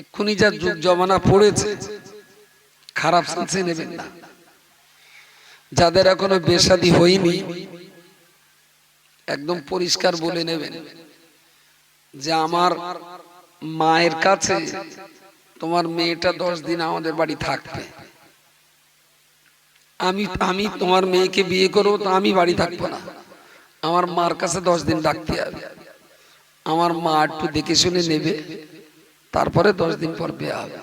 এক্ষুনি যা যুগ জমানা পড়েছে, খারাপ নেবেন না। যাদের এখনও বেসাদি হয়নি, একদম পরিষ্কার বলে নেবেন যে আমার মায়ের কাছে তোমার মেয়েটা দশ দিন আমাদের বাড়ি থাকবে। আমি আমি তোমার মেয়েকে বিয়ে করব তো আমি বাড়ি থাকব না। আমার মার কাছে দশ দিন ডাকতে হবে। আমার মা একটু দেখে শুনে নেবে। তারপরে দশ দিন পর বিয়ে হবে।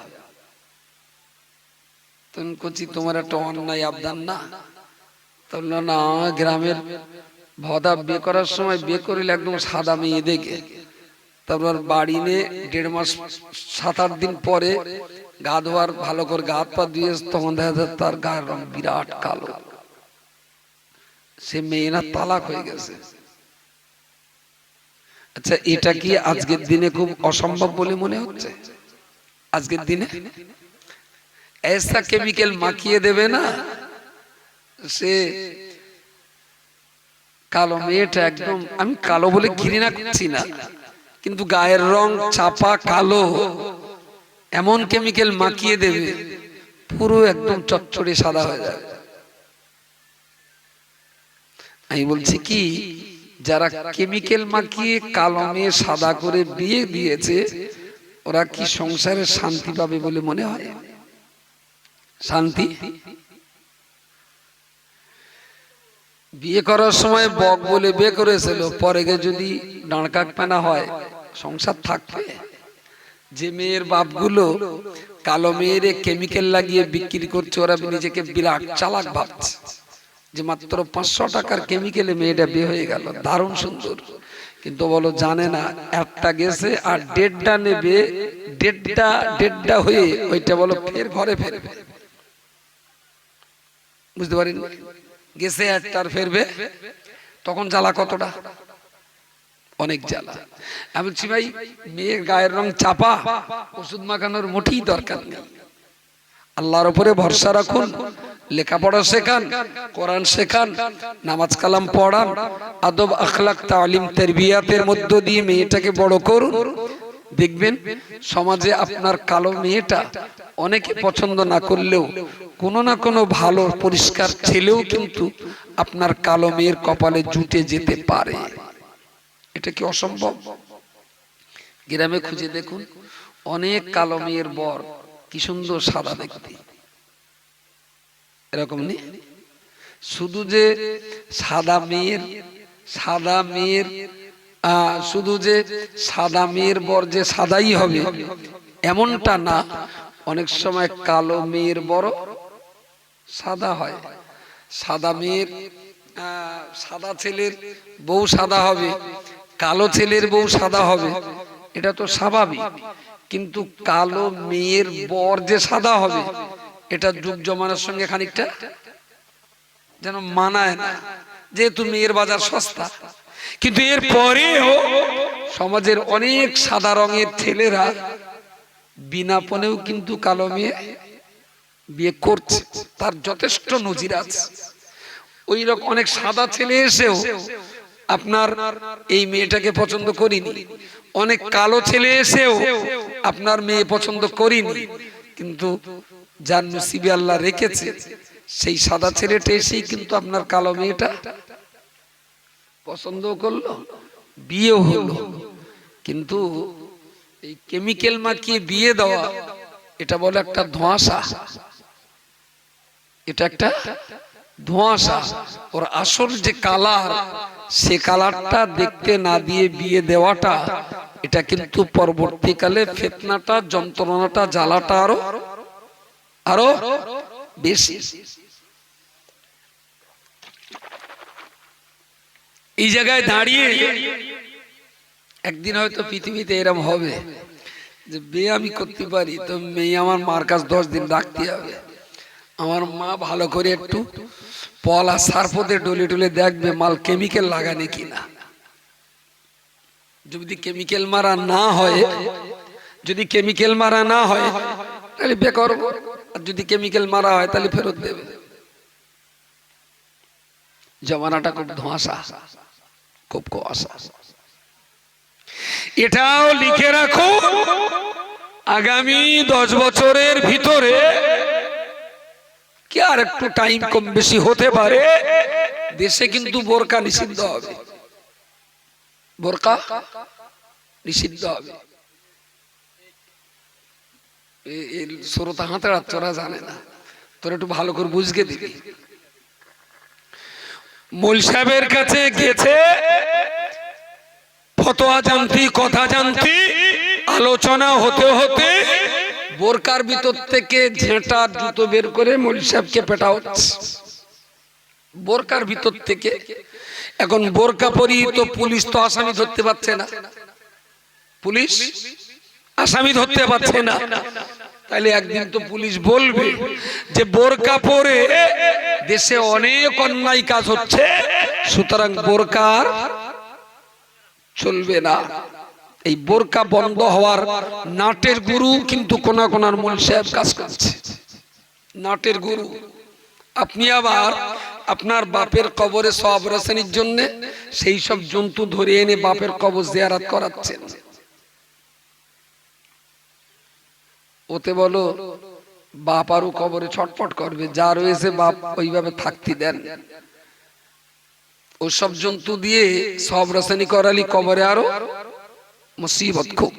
তুমি কচি তোমার একটা অন্যায় আবদান না? তাহলে না, গ্রামের ভদা বিয়ে করার সময় বিয়ে করিলে একদম সাদা মেয়ে দেখে। তারপর বাড়ি নিয়ে দেড় মাস, সাত আট দিন পরে গা ধোয়ার, ভালো করে গা পা ধুয়ে তখন দেখা যায় তার গায়ের রং বিরাট কালো। সে মেয়ে না তালাক হয়ে গেছে। আচ্ছা এটা কি আজকের দিনে খুব অসম্ভব বলে মনে হচ্ছে? আজকের দিনে? ऐसा কেমিক্যাল মাখিয়ে দেবে না? সে কালো মেয়েটা একদম, আমি কালো বলে ঘৃণা করছি না, কিন্তু গায়ের রং চাপা কালো, এমন কেমিক্যাল মাখিয়ে দেবে, পুরো একদম চচ্চড়ে সাদা হয়ে যাবে। আমি বলছি কি যারা কেমিক্যাল মাখিয়ে কালো মেয়ে সাদা করে বিয়ে দিয়েছে ওরা কি সংসারে শান্তি পাবে বলে মনে হয়? শান্তি? বিয়ে করার সময় বক বলে বিয়ে করেছিল পরে গিয়ে যদি ডাঁড়কাক পানা হয় সংসার থাকবে। যে মেয়ের বাপগুলো কালো মেয়েরে কেমিক্যাল লাগিয়ে বিক্রি করছে ওরা নিজেকে বিরাট চালাক ভাবছে। যে মাত্র পাঁচশো টাকার কেমিক্যালে মেয়েটা বিয়ে হয়ে গেল। দারুণ সুন্দর। কিন্তু বলো, জানে না, একটা গেছে আর ডেটটা নেবে ডেটটা ডেটটা হয়ে ওইটা বলো ফের ঘরে ফেরবে বুঝতে পারেন? গেছে একটার ফেরবে। তখন জ্বালা কতটা? অনেক জ্বালা। আমি বলছি, ভাই, মেয়ের গায়ের রং চাপা, ওষুধ মাখানোর মোটেই দরকার নেই। আল্লাহর উপরে ভরসা রাখুন, লেখাপড়া শেখান, কোরআন শেখান, নামাজ কালাম পড়ান, আদব, আখলাক, তালিম, তেরবিয়াতের মধ্য দিয়ে মেয়েটাকে বড় করুন। দেখবেন সমাজে আপনার কালো মেয়েটা অনেকে পছন্দ না করলেও কোনো না কোনো ভালো, পরিষ্কার ছেলেও কিন্তু আপনার কালো মেয়ের কপালে জুটে যেতে পারে। এটা কি অসম্ভব? গ্রামে খুঁজে দেখুন, অনেক কালো মেয়ের বর কি সুন্দর সাদা দেখতে। এরকম নেই শুধু যে সাদা মেয়ের সাদা মেয়ের শুধু যে সাদা মেয়ের বর যে সাদাই হবে, এমনটা না। অনেক সময় কালো মেয়ের বড় সাদা হয়। সাদা মেয়ের সাদা ছেলের বউ সাদা হবে, কালো ছেলের বউ সাদা হবে। এটা তো স্বাভাবিক। কিন্তু কালো মেয়ের বর যে সাদা হবে, এটা যুগ জমানার সঙ্গে খানিকটা যেন মানায় না। যেহেতু মেয়ের বাজার সস্তা, কিন্তু এর পরেও সমাজের অনেক সাদা রঙের ছেলেরা বিনা পনেও কিন্তু কালো মেয়ে বিয়ে করছে, তার যথেষ্ট নজির আছে। ওই রকম অনেক সাদা ছেলে এসেও আপনার এই মেয়েটাকে পছন্দ করিনি। অনেক কালো ছেলে এসেও আপনার মেয়ে পছন্দ করিনি। কিন্তু যার নসিবে আল্লাহ রেখেছে, সেই সাদা ছেলেটা এসেই কিন্তু আপনার কালো মেয়েটা পছন্দ করল বিয়ে হলো। কিন্তু এই কেমিক্যাল মাখিয়ে বিয়ে দেওয়া, এটা বলে একটা ধোঁয়াশা। এটা একটা ধোঁয়াশা। ওর আসল যে কালার, সে কালারটা দেখতে না দিয়ে বিয়ে দেওয়াটা এটা কিন্তু পরবর্তীকালে ফেতনাটা, যন্ত্রণাটা, জ্বালাটা আরও আরও বেশি। এই জায়গায় দাঁড়িয়ে একদিন হয়তো পৃথিবীতে এরম হবে যে, বিয়ে আমি করতে পারি, তো মেয়ে আমার মার কাছ দশ দিন রাখতে হবে। আমার মা ভালো করে একটু পলা সার্পতে ডলে ডলে দেখবে মাল কেমিক্যাল লাগানে কিনা। যদি কেমিক্যাল মারা না হয়, যদি কেমিক্যাল মারা না হয়, তাহলে বে করব আর যদি কেমিক্যাল মারা হয়, তাহলে ফেরত দেবে। জমানাটা খুব ধোঁয়াশা, খুব কুয়াশা। এটাও লিখে রাখো, আগামী দশ বছরের ভিতরে কি আর একটু টাইম কম বেশি হতে পারে, দেশে কিন্তু বোরকা নিষিদ্ধ হবে। বোরকা? নিষিদ্ধ হবে। শ্রোতা তোরা জানে না। তোরা একটু ভালো করে বুঝকে দিবি। মূল সাহেবের কাছে গেছে, ফতোয়া জানতি, কথা জানতি, আলোচনা হতে হতে বোরকার ভিতর থেকে ঝেঁটা জুতো বের করে মৌল সাহেবকে পেটা হচ্ছে বোরকার ভিতর থেকে এখন বোরকা পরি তো পুলিশ তো আসামি ধরতে পারছে না। পুলিশ আসামি ধরতে পারছে না। তাহলে একদিন তো পুলিশ বলবে যে বোরকা পরে দেশে অনেক অন্যায় কাজ হচ্ছে, সুতরাং বোরকার চলবে না। এই বোরকা বন্ধ হওয়ার নাটের গুরু কিন্তু কোনা কোনার মূল সাহেব কাজ করছে। নাটের গুরু। আপনি আবার আপনার বাপের কবরে সব রসেনির জন্য সেই সব জন্তু ধরে এনে বাপের কবর জিয়ারাত করাচ্ছেন। ওতে বলো, বাপ আরও কবরে ছটফট করবে, যা রয়েছে বাপ ওইভাবে থাকতে দেন। ওসব জন্তু দিয়ে সব রসানি করালি কবরে আরও মুসিবত খুব।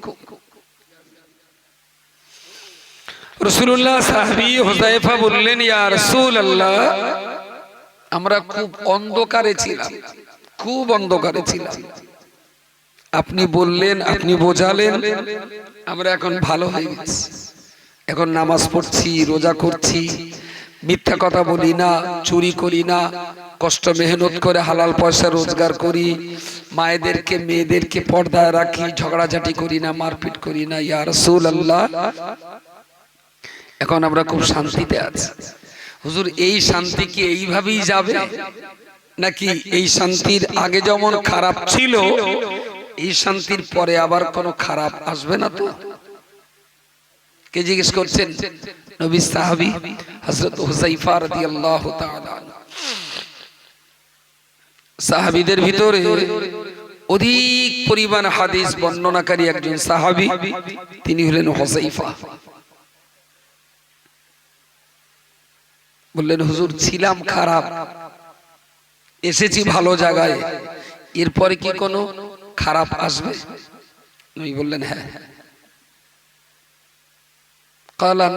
রসুল্লাহ সাহাবি হুজাইফা বললেন, ইয়া রাসূলুল্লাহ আমরা খুব অন্ধকারে ছিলাম। খুব অন্ধকারে ছিলাম। আপনি বললেন, আপনি বোঝালেন, আমরা এখন ভালো হয়ে গেছি। এখন নামাজ পড়ছি, রোজা করছি। মিথ্যা কথা বলি না, চুরি করি না, কষ্ট মেহনত করে হালাল পয়সা রোজগার করি। মায়েদেরকে, মেয়েদেরকে পর্দায় রাখি, ঝগড়াঝাটি করি না, মারপিট করি না। ইয়া রাসূল আল্লাহ এখন আমরা খুব শান্তিতে আছি। হুজুর, এই শান্তি কি এইভাবেই যাবে? নাকি এই শান্তির আগে যেমন খারাপ ছিল, এই শান্তির পরে আবার কোনো খারাপ আসবে না তো? কে জিজ্ঞেস করছেন? নবী সাহাবি হযরত হুযাইফা রাদিয়াল্লাহু তাআলা সাহাবীদের ভিতরে অধিক পরিমাণ হাদিস বর্ণনাকারী একজন সাহাবী, তিনি হলেন হুযাইফা। বললেন, হুজুর, ছিলাম খারাপ। এসেছি ভালো জায়গায়। এরপরে কি কোনো খারাপ আসবে? নবী বললেন হ্যাঁ। কালা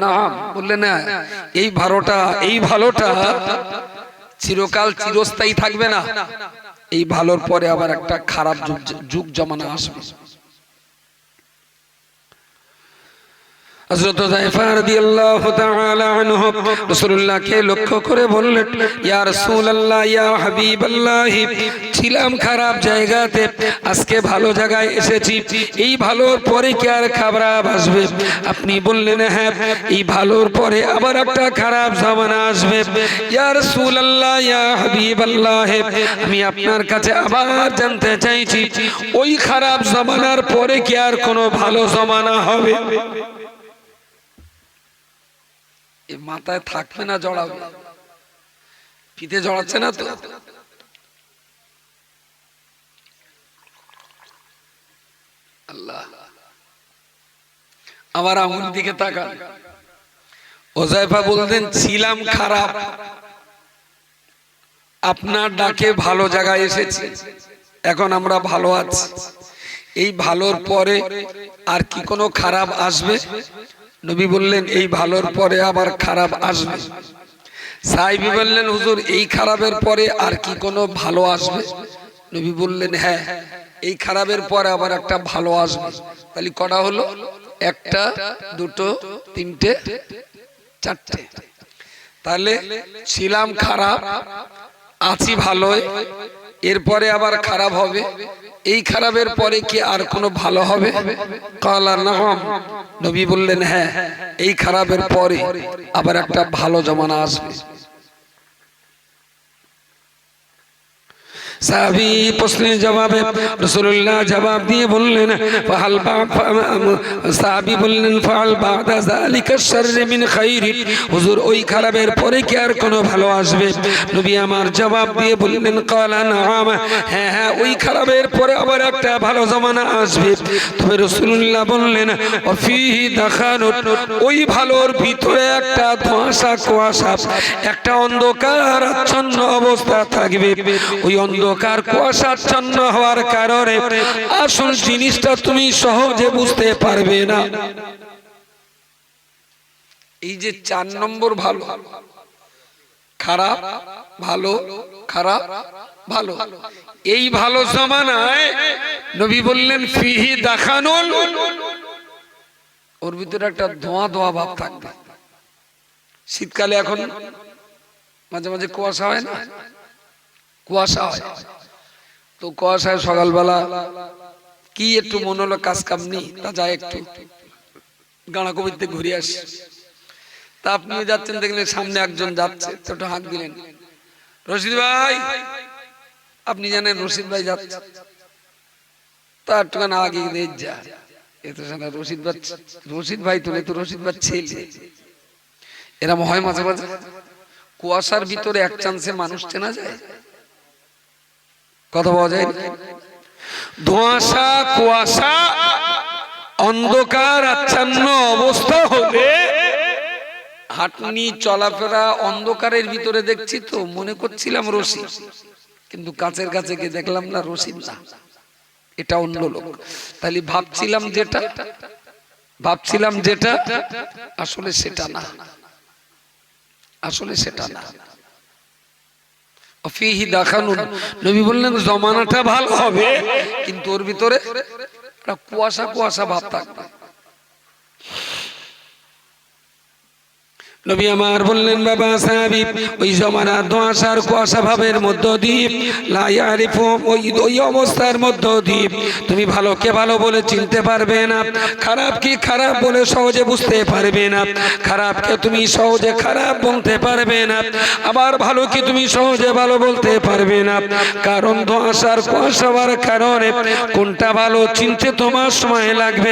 বললেন না এই ভালোটা এই ভালোটা চিরকাল চিরস্থায়ী থাকবে না। এই ভালোর পরে আবার একটা খারাপ যুগ জমানা আসবে। লক্ষ্য করে বললেন, ইয়া রাসূলুল্লাহ, ইয়া হাবিবাল্লাহ, ছিলাম খারাপ জায়গাতে, আজকে ভালো জায়গায় এসেছি, এই ভালোর পরে কি আর খারাপ আসবে? আপনি বললেন হ্যাঁ এই ভালোর পরে আবার একটা খারাপ জামানা আসবে। ইয়া রাসূলুল্লাহ, ইয়া হাবিবাল্লাহ, আমি আপনার কাছে আবার জানতে চাইছি, ওই খারাপ জামানার পরে কি আর কোনো ভালো জামানা হবে? মাথায় থাকবে না জড়াবে ফিতে জড়াচ্ছে না তো? আল্লাহ। আমার আঙুল দিকে তাকান। ওজাইফা বলতেন ছিলাম খারাপ। আপনার ডাকে ভালো জায়গায় এসেছি। এখন আমরা ভালো আছি। এই ভালোর পরে আর কি কোনো খারাপ আসবে? নবী বললেন, এই ভালোর পরে আবার খারাপ আসবে। সাহেবি বললেন, হুজুর, এই খারাপের পরে আর কি কোনো ভালো আসবে? নবী বললেন হ্যাঁ এই খারাপের পরে আবার একটা ভালো আসবে। তাহলে কটা হলো? একটা, দুটো, তিনটে, চারটে। তাহলে ছিলাম খারাপ, আছি ভালোই এরপরে আবার খারাপ হবে। এই খারাপের পরে কি আর কোনো ভালো হবে? নবী বললেন হ্যাঁ এই খারাপের পরে আবার একটা ভালো জমানা আসবে। সাহাবি প্রশ্নের জবাবে জবাব দিয়ে বললেন, ফাহাল সাহাবি বললেন মিন হুজুর, ওই খারাপের পরে কি আর কোনো ভালো আসবে? নবী আমার জবাব দিয়ে বললেন, কালা হ্যাঁ হ্যাঁ ওই খারাপের পরে আবার একটা ভালো জমানা আসবে। তবে রসুল্লাহ বললেন অফিহি দেখানো ওই ভালোর ভিতরে একটা ধোঁয়াশা, কুয়াশা, একটা অন্ধকার, আচ্ছন্ন অবস্থা থাকবে। ওই অন্ধকার কুয়াশাচ্ছন্ন হওয়ার কারণে আসল জিনিসটা তুমি সহজে বুঝতে পারবে না। এই যে চার নম্বর ভালো। খারাপ ভালো খারাপ, ভালো। এই ভালো জমানায় নবী বললেন, ফিহি দেখানোল ওর ভিতরে একটা ধোঁয়া ধোঁয়া ভাব থাকবে। শীতকালে এখন মাঝে মাঝে কুয়াশা হয় না? কুয়াশা হয়। তো কুয়াশায় সকালবেলা কি একটু মনে হলো কাজ কাম নেই, তা যায় একটু গাঁড়া কবিতে ঘুরে আসি। তা আপনিও যাচ্ছেন, দেখলেন সামনে একজন যাচ্ছে, তো একটু হাঁক দিলেন। রশিদ ভাই, আপনি জানেন রশিদ ভাই যাচ্ছে। তা একটুখানি আগে দিয়ে যা, এ তো সালা রশিদ ভাই রশিদ ভাই তোলে তো রশিদ ভাই ছেলে। এরম হয় মাঝে মাঝে। কুয়াশার ভিতরে এক চান্সে মানুষ চেনা যায়। কথা পাওয়া যায়? ধোঁয়াশা, কুয়াশা, অন্ধকার, আচ্ছন্ন অবস্থা হলে হাঁটনি, চলাফেরা অন্ধকারের ভিতরে দেখছি তো, মনে করছিলাম রশিদ কিন্তু কাছের কাছে গিয়ে দেখলাম না রশিদ না। এটা অন্য লোক। তাহলে ভাবছিলাম যেটা ভাবছিলাম যেটা, আসলে সেটা না। আসলে সেটা না। অফিহি দেখানুন। নবী বললেন জমানাটা ভালো হবে। কিন্তু ওর ভিতরে কুয়াশা কুয়াশা ভাব থাকবে। নবী আমার বললেন, বাবা সাহাবি, ওই জমানা ধোঁয়াশার কুয়াশা ভাবের মধ্য দ্বীপ লাইয়ারিফ ওই ওই অবস্থার মধ্য দ্বীপ তুমি ভালোকে ভালো বলে চিনতে পারবে না? খারাপ কি খারাপ বলে সহজে বুঝতে পারবে না? খারাপকে তুমি সহজে খারাপ বলতে পারবে না? আবার ভালো কি তুমি সহজে ভালো বলতে পারবে না? কারণ ধোঁয়াশার কুয়াশা হওয়ার কারণে কোনটা ভালো চিনতে তোমার সময় লাগবে?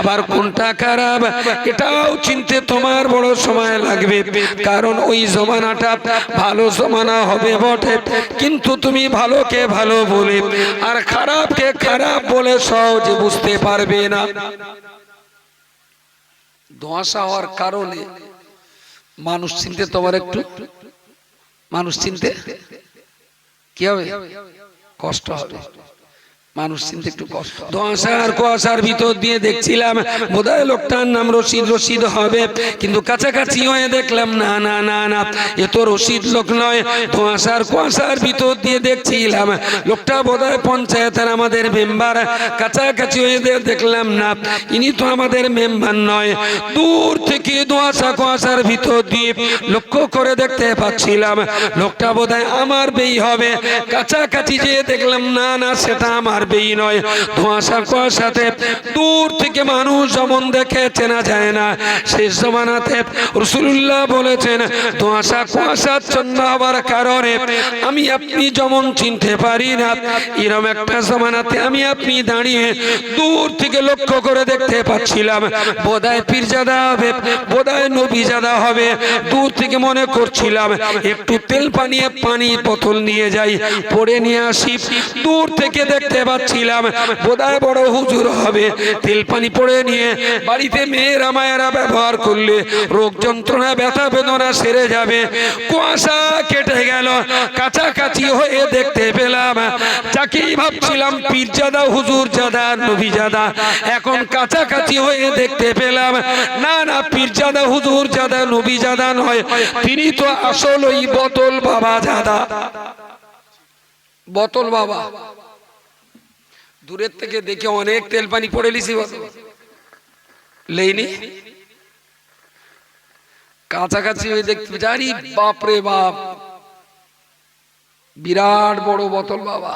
আবার কোনটা খারাপ, এটাও চিনতে তোমার বড় সময় লাগবে। কারণ ওই জমানাটা ভালো জমানা হবে বটে। কিন্তু তুমি ভালোকে ভালো বলে আর খারাপকে খারাপ বলে সহজে বুঝতে পারবে না। ধোঁয়াশা হওয়ার কারণে মানুষ চিনতে তোমার একটু? মানুষ চিনতে? কি হবে? কষ্ট হবে। মানুষ চিনতে একটু কষ্ট। ধোঁয়াশার কুয়াশার ভিতর দিয়ে দেখছিলাম বোধহয় লোকটার নাম রশিদ রশিদ হবে। কিন্তু কাছাকাছি হয়ে দেখলাম না না না না এ তো রশিদ লোক নয়। ধোঁয়াশার কুয়াশার ভিতর দিয়ে দেখছিলাম লোকটা বোধহয় পঞ্চায়েতের আমাদের মেম্বার। কাছাকাছি হয়ে দেখলাম না ইনি তো আমাদের মেম্বার নয়। দূর থেকে ধোঁয়াশা কুয়াশার ভিতর দিয়ে লক্ষ্য করে দেখতে পাচ্ছিলাম লোকটা বোধহয় আমার বেই হবে। কাছাকাছি যেয়ে দেখলাম না না সেটা আমার বেই নয়। ধোঁয়াশা কুয়াশাতে দূর থেকে মানুষ যেমন দেখে, চেনা যায় না। শেষ জমানাতে রসুল্লাহ বলেছেন, ধোঁয়াশা কুয়াশাচ্ছন্ন হওয়ার কারণে আমি আপনি যেমন চিনতে পারি না, এরম একটা জমানাতে আমি আপনি দাঁড়িয়ে দূর থেকে লক্ষ্য করে দেখতে পাচ্ছিলাম। বোধহয় পীরজাদা হবে বোধহয় নবীজাদা হবে, দূর থেকে মনে করছিলাম, একটু তেল পানিয়ে পানি বোতল নিয়ে যাই, পড়ে নিয়ে আসি, দূর থেকে দেখতে পাচ্ছিলাম। বোধহয় বড় হুজুর হবে। তেল পানি পড়ে নিয়ে বাড়িতে মেয়েরা মায়েরা ব্যবহার করলে রোগ যন্ত্রণা, ব্যথা, বেদনা সেরে যাবে। কুয়াশা কেটে গেল। কাছাকাছি হয়ে দেখতে পেলাম। যাকেই ভাবছিলাম, পীরজাদা হুজুর জাদা নবী জাদা এখন কাছাকাছি হয়ে দেখতে পেলাম, না না, পীরজাদা হুজুর জাদা নবী জাদা নয়। তিনি তো আসল ওই বোতল বাবা জাদা। বোতল বাবা। দূরের থেকে দেখে অনেক তেল পানি পড়ে লিছি লেইনি? কাছাকাছি হয়ে দেখতে জানি বাপরে বাপ। বিরাট বড় বোতল বাবা।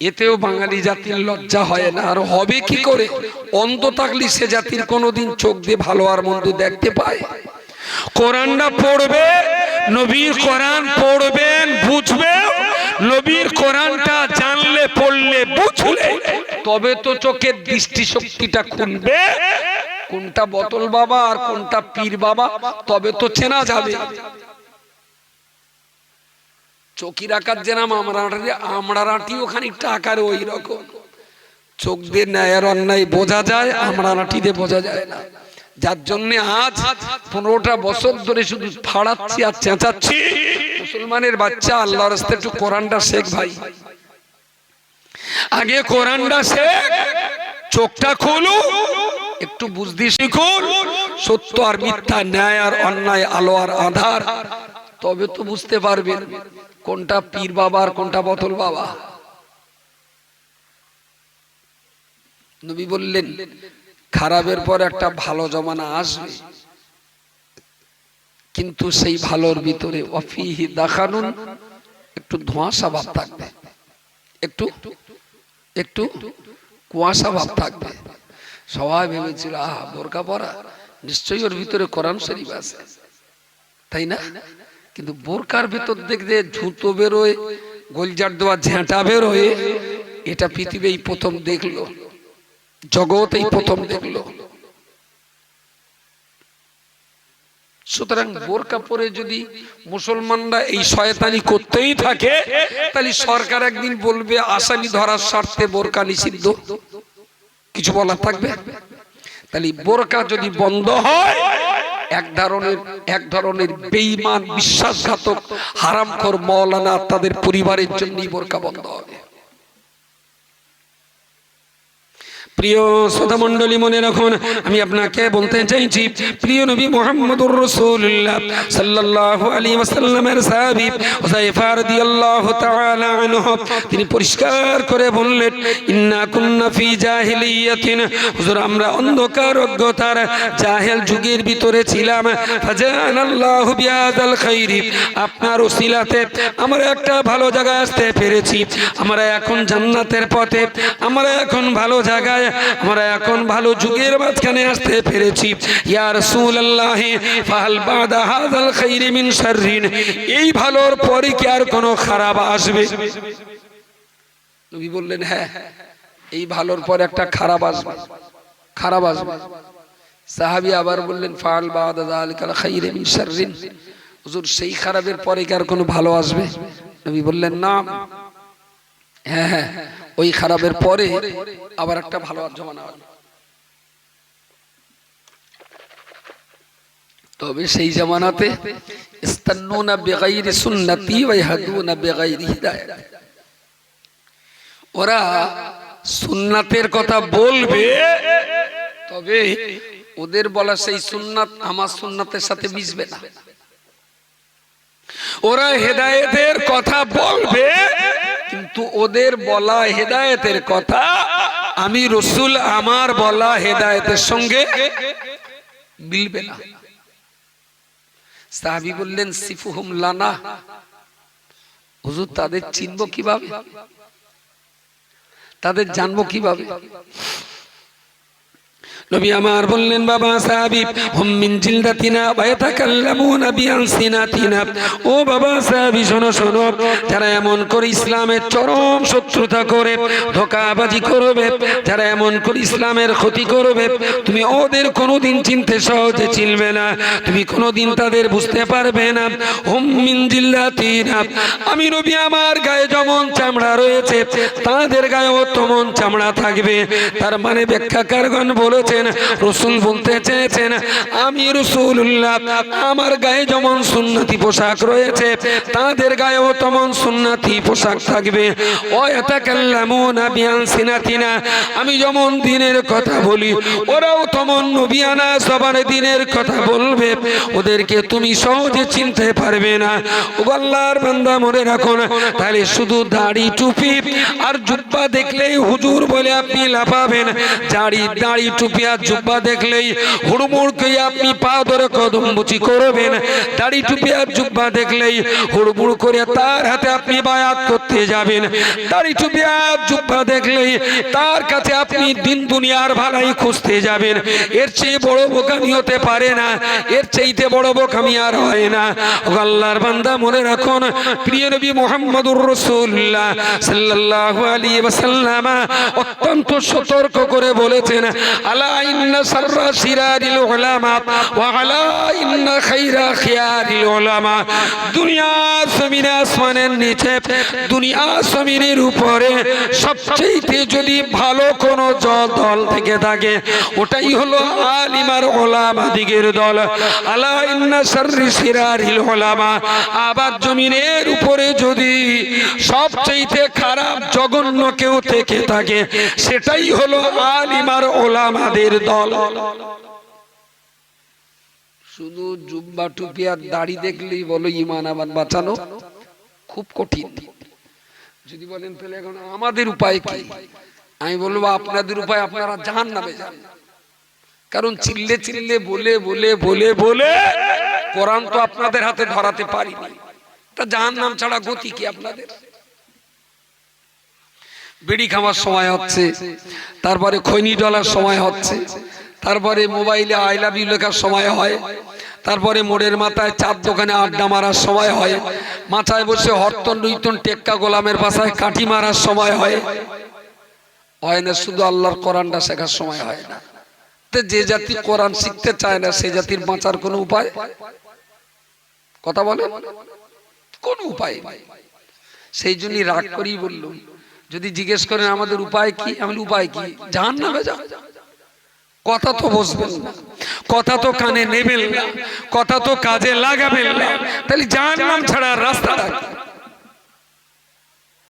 এতেও বাঙালি জাতির লজ্জা হয় না। আর হবে কি করে? অন্ধ থাকলে সে জাতির কোনোদিন চোখ দিয়ে ভালো আর মন্দ দেখতে পায়। কোরআনটা পড়বে, নবীর কোরআন পড়বেন বুঝবে নবীর কোরআনটা জানলে, পড়লে, বুঝলে, তবে তো চোখের দৃষ্টি শক্তিটা খুলবে। কোনটা বোতল বাবা আর কোনটা পীর বাবা, তবে তো চেনা যাবে। চকি রাখার যেরাম আমরা আমরা রাটিও খানিকটা আকারে ওই রকম চোখ দিয়ে ন্যায়ের অন্যায় বোঝা যায় আমরা বোঝা যায় না। যার জন্য আজ পনেরোটা বছর ধরে শুধু ফাড়াচ্ছি আর চেঁচাচ্ছি। মুসলমানের বাচ্চা আল্লাহ রাস্তায় একটু কোরআনটা শেখ ভাই। আগে কোরআনটা শেখ, চোখটা খোলো, একটু বুঝতে শিখুন, সত্য আর মিথ্যা, ন্যায় আর অন্যায়, আলো আর আধার, তবে তো বুঝতে পারবেন কোনটা পীর বাবা আর কোনটা বোতল বাবা। নবী বললেন খারাপের পর একটা ভালো জমানা আসবে। কিন্তু সেই ভালোর ভিতরে অফিহি দেখানুন, একটু ধোঁয়াশা ভাব থাকবে। একটু একটু কুয়াশা ভাব থাকবে। সবাই ভেবেছিল, আহ, বোরকা পরা, নিশ্চয়ই ওর ভিতরে কোরআন শরীফ আছে। তাই না? কিন্তু বোরকার ভেতর দেখতে ঝুঁতো বেরোয়, গোলজার দেওয়া ঝেঁটা বেরোয়, এটা পৃথিবী প্রথম দেখল। জগৎ এই প্রথম দেখল। সুতরাং বোরকা পরে যদি মুসলমানরা এই শয়তানি করতেই থাকে তাহলে সরকার একদিন বলবে আসামি ধরার স্বার্থে বোরকা নিষিদ্ধ। কিছু বলার থাকবে? তাহলে বোরকা যদি বন্ধ হয় এক ধরনের এক ধরনের বেঈমান বিশ্বাসঘাতক হারামখোর মৌলানা তাদের পরিবারের জন্যই বোরকা বন্ধ হবে। প্রিয় শ্রোতা মণ্ডলী মনে রাখুন, আমি আপনাকে বলতে চাইছি, প্রিয় নবী মোহাম্মদুর রাসূলুল্লাহ সাল্লাল্লাহু আলাইহি ওয়াসাল্লামের সাহাবী হুযায়ফা রাদিয়াল্লাহু তাআলা আনহু, তিনি পরিষ্কার করে বললেন, ইন্না কুন্না ফি জাহিলিয়াতিন। হুজুর, আমরা অন্ধকার অজ্ঞতার জাহেল যুগের ভিতরে ছিলাম। ফাজানাল্লাহু বিহাদাল খাইরি। আপনার ওসিলাতে আমরা একটা ভালো জায়গায় আসতে পেরেছি। আমরা এখন জান্নাতের পথে। আমরা এখন ভালো জায়গায় আমরা এখন ভালো যুগের মাঝখানে আসতে পেরেছি। ইয়া রাসূলুল্লাহ, ফাহাল বাদা হাযাল খাইরি মিন শাররিন। এই ভালোর পরে কি আর কোনো খারাপ আসবে? নবী বললেন হ্যাঁ এই ভালোর পর একটা খারাপ আসবে। খারাপ আসবে। সাহাবি আবার বললেন ফাল হুজুর, সেই খারাপের পরে কি আর কোনো ভালো আসবে? নবী বললেন, না। হ্যাঁ হ্যাঁ। ওই খারাপের পরে আবার একটা ভালো জমানা আসবে তবে সেই জামানাতে ইস্তান্নুনা ওয়া হিদায়াত। ওরা সুন্নাতের কথা বলবে, তবে ওদের বলা সেই সুন্নাত আমার সুন্নাতের সাথে মিশবে না। ওরা হেদায়েতের কথা বলবে কিন্তু ওদের বলা হেদায়েতের কথা, আমি রসুল আমার বলা হেদায়েতের সঙ্গে মিলবে না। সাহাবি বললেন, সিফুহুম লানা। হুজুর, তাদের চিনব কীভাবে? তাদের জানব কীভাবে? নবী আমার বললেন, বাবা সাহাবিব হুম মিন জিলদাতিনা ওয়া ইয়াতাকাল্লামুনা বিআলসিনাতিনা। ও বাবা সাহাবী, শোনো শোনো, যারা এমন করে ইসলামের চরম শত্রুতা করে, ধোকাবাজি করবে, যারা এমন করে ইসলামের ক্ষতি করবে, তুমি ওদের কোনোদিন চিনতে সহজে চিনবে না, তুমি কোনোদিন তাদের বুঝতে পারবে না। হুম মিন জিল্লাতিনা আমি নবী আমার গায়ে যেমন চামড়া রয়েছে, তাদের গায়েও তেমন চামড়া থাকবে। তার মানে ব্যাখ্যাকারগণ বলেছেন রসুল বলতে চেয়েছেন, আমি রসুল্লাহ আমার গায়ে যেমন সুন্নতি পোশাক রয়েছে, তাদের গায়েও তেমন সুন্নতি পোশাক থাকবে। ও বিআলসিনাতিনা। আমি যেমন দিনের কথা বলি, ওরাও তেমন নবিয়ানা সবার দিনের কথা বলবে। ওদেরকে তুমি সহজে চিনতে পারবে না। ও আল্লাহর বান্দা, মনে রাখুন, তাহলে শুধু দাড়ি টুপি আর জুব্বা দেখলেই হুজুর বলে আপনি লাফাবেন। দাড়ি দাড়ি টুপি আর জুব্বা দেখলেই হুড়মুড় কে আপনি পা ধরে কদম বুচি করবেন। দাড়ি টুপি আর জুব্বা দেখলেই হুড়মুড় করে তার হাতে আপনি বায়াত করতে যাবেন। দাড়ি টুপি আর জুব্বা দেখলেই তার কাছে আপনি দিন দুনিয়ার ভালাই খুঁজতে যাবেন। এর চেয়ে বড় বোকামি হতে পারে না। এর চাইতে বড় বোকামি আর হয় না। আল্লাহর বান্দা, মনে রাখুন, প্রিয় নবী মোহাম্মদুর রসুল্লাহ সাল্লাল্লাহু আলাইহি ওয়াসাল্লাম অত্যন্ত সতর্ক করে বলেছেন, আলা ইন্না সাররা সিরারিল উলামা ওয়া আলা ইন্না খাইরা খিয়ারিল উলামা। দুনিয়া জমিনে আসমানের নিচে দুনিয়া জমিনের উপরে সবচেয়ে যদি ভালো কোন দল থেকে থাকে, ওটাই হলো আলিমার ওলামা দিগের দল। আলা ইন্না সাররি আবার জমিনের উপরে যদি সবচেয়ে খারাপ জঘন্য কেউ থেকে থাকে, সেটাই হলো আলিমার ওলামাদের দল। শুধু জুব্বা টুপি আর দাড়ি দেখলেই বলো ইমান আবার বাঁচানো খুব কঠিন। যদি বলেন তাহলে এখন আমাদের উপায় কি? আমি বলব আপনাদের উপায় আপনারা জাহান নামে যান। কারণ চিল্লে চিল্লে বলে বলে বলে বলে কোরআন তো আপনাদের হাতে ধরাতে পারিনি। তা জাহান নাম ছাড়া গতি কি আপনাদের? বিড়ি খাওয়ার সময় হচ্ছে, তারপরে খৈনি ডলার সময় হচ্ছে, তারপরে মোবাইলে আই লাভ ইউ লেখার সময় হয়, তারপরে মোড়ের মাথায় চার দোকানে আড্ডা মারার সময় হয় মাথায় বসে হরতন রুইতন টেক্কা গোলামের বাসায় কাঠি মারার সময় হয়। হয় না, শুধু আল্লাহর কোরআনটা শেখার সময় হয় না। যে জাতি কোরআন শিখতে চায় না, সে জাতির বাঁচার কোনো উপায়? কথা বলে কোন উপায়। সেই জন্যই রাগ করেই বললুম, যদি জিজ্ঞেস করেন, আমাদের উপায় কি? আমি উপায় কি? জাহান নামে যাও। কথা তো বসবেন না। কথা তো কানে নেবেন না। কথা তো কাজে লাগাবেন না। তাহলে জাহান্নাম ছাড়া রাস্তা রাখবেন